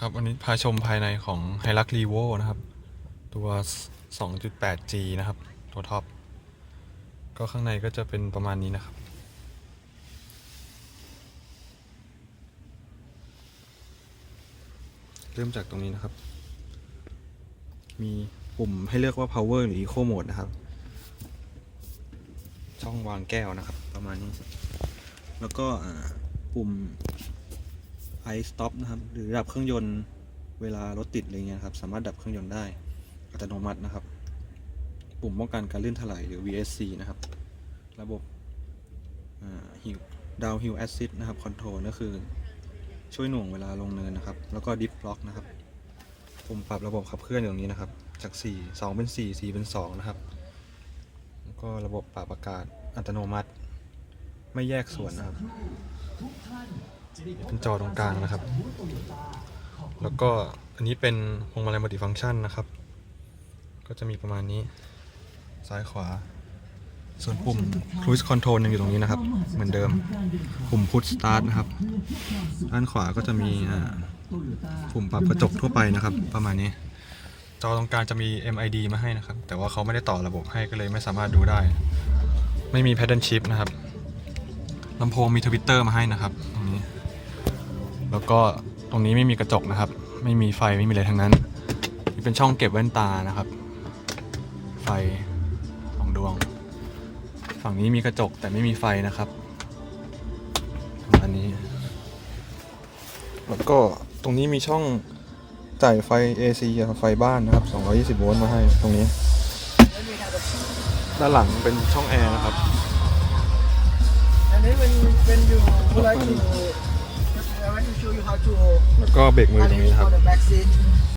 ครับวันนี้พาชมภายในของ h i l u x r e v o นะครับ ตัว 2.8G นะครับ ตัวท็อป ก็ข้างในก็จะเป็นประมาณนี้นะครับ เริ่มจากตรงนี้นะครับ มีปุ่มให้เลือกว่า power หรือ eco mode นะครับ ช่องวางแก้วนะครับ ประมาณนี้ แล้วก็ปุ่ม ไอ่าปุ่ม i stop นะครับ หรือดับเครื่องยนต์เวลารถติดอะไรเงี้ยครับ สามารถดับเครื่องยนต์ได้อัตโนมัตินะครับ ปุ่มป้องกันการลื่นถลายหรือ VSC นะครับ ระบบฮิวดาวฮิลแอซิดนะครับคอนโทรลก็คือช่วยหน่วงเวลาลงเนินนะครับ แล้วก็ดิฟล็อกนะครับ ปุ่มปรับระบบขับเคลื่อนอยู่ตรงนี้นะครับ จาก 4 2 เป็น 4 4 เป็น 2 นะครับ แล้วก็ระบบปรับอากาศอัตโนมัติ ไม่แยกส่วนนะครับ เป็นจอตรงกลางนะครับ แล้วก็อันนี้เป็นพวงมาลัยมัลติฟังก์ชันนะครับ ก็จะมีประมาณนี้ ซ้ายขวา ส่วนปุ่ม cruise control ยังอยู่ตรงนี้นะครับ เหมือนเดิม ปุ่ม push start นะครับ ด้านขวาก็จะมีปุ่มปรับกระจกทั่วไปนะครับ ประมาณนี้ จอตรงกลางจะมี MID มาให้นะครับ แต่ว่าเขาไม่ได้ต่อระบบให้ก็เลยไม่สามารถดูได้ ไม่มี pattern shift นะครับลำโพงมีทวิตเตอร์มาให้นะครับตรงนี้ แล้วก็ตรงนี้ไม่มีกระจกนะครับ ไม่มีไฟไม่มีอะไรทั้งนั้นนี่เป็นช่องเก็บแว่นตานะครับ ไฟสองดวง ฝั่งนี้มีกระจกแต่ไม่มีไฟนะครับประมาณนี้ แล้วก็ตรงนี้มีช่องจ่ายไฟ AC กับไฟบ้านนะครับ 220 โวลต์มาให้ตรงนี้ ด้านหลังเป็นช่องแอร์นะครับ And then when when you would like to I want to show you how to แล้วก็เบรกมือตรงนี้ arrange นะครับ